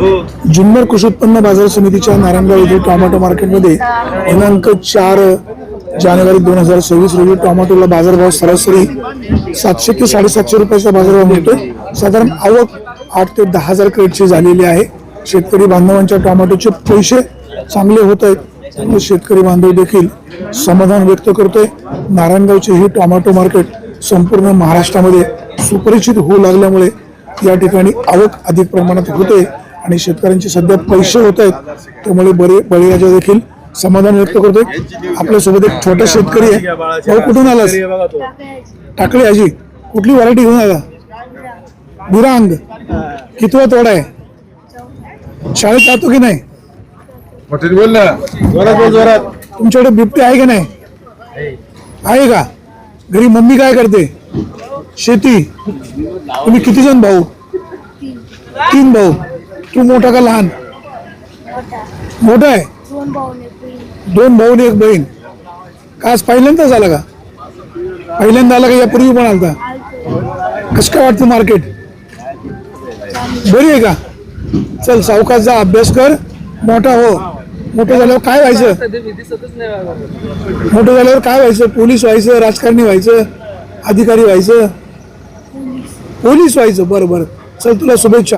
जुन्नर कृषी उत्पन्न बाजार समितीच्या नारायणगाव येथील टोमॅटो मार्केटमध्ये दिनांक चार जानेवारी दोन हजार सव्वीस रोजी टोमॅटोला बाजारभाव सरासरी सातशे ते साडेसातशे रुपयाचा बाजारभाव मिळतो साधारण आवक आठ ते दहा हजार क्रेटची झालेली आहे. शेतकरी बांधवांच्या टोमॅटोचे पैसे चांगले होत आहेत. त्यामुळे शेतकरी बांधव देखील समाधान व्यक्त करतोय. नारायणगावचे हे टोमॅटो मार्केट संपूर्ण महाराष्ट्रामध्ये सुपरिचित होऊ लागल्यामुळे या ठिकाणी आवक अधिक प्रमाणात होते. आणि शेतकऱ्यांचे सध्या पैसे होत आहेत त्यामुळे बरे बळीराजा देखील समाधान व्यक्त करतोय. आपल्यासोबत एक छोटा शेतकरी आहे. भाऊ कुठून आलास? टाकळी आजी. कुठली व्हरायटी घेऊन आला? बुरांग. कितवा तोडा आहे? शाळेत जातो की नाही? बोल ना. जोरात बोल जोरात. तुमच्याकडे बिबटे आहे की नाही? आहे का? घरी मम्मी काय करते? शेती. तुम्ही किती जण भाऊ? तीन भाऊ. तू मोठा का लहान? मोठा. आहे? दोन भाऊ एक बहीण. का आज पहिल्यांदाच आला का? पहिल्यांदा आला का? यापूर्वी पण आलता. कसं काय वाटतं मार्केट? बरी आहे का? चल सावकाश जा अभ्यास कर. मोठा हो. मोठं झाल्यावर काय व्हायचं? मोठं झाल्यावर काय व्हायचं? पोलीस व्हायचं राजकारणी व्हायचं अधिकारी व्हायचं? पोलीस व्हायचं. बरं बरं. चल तुला शुभेच्छा.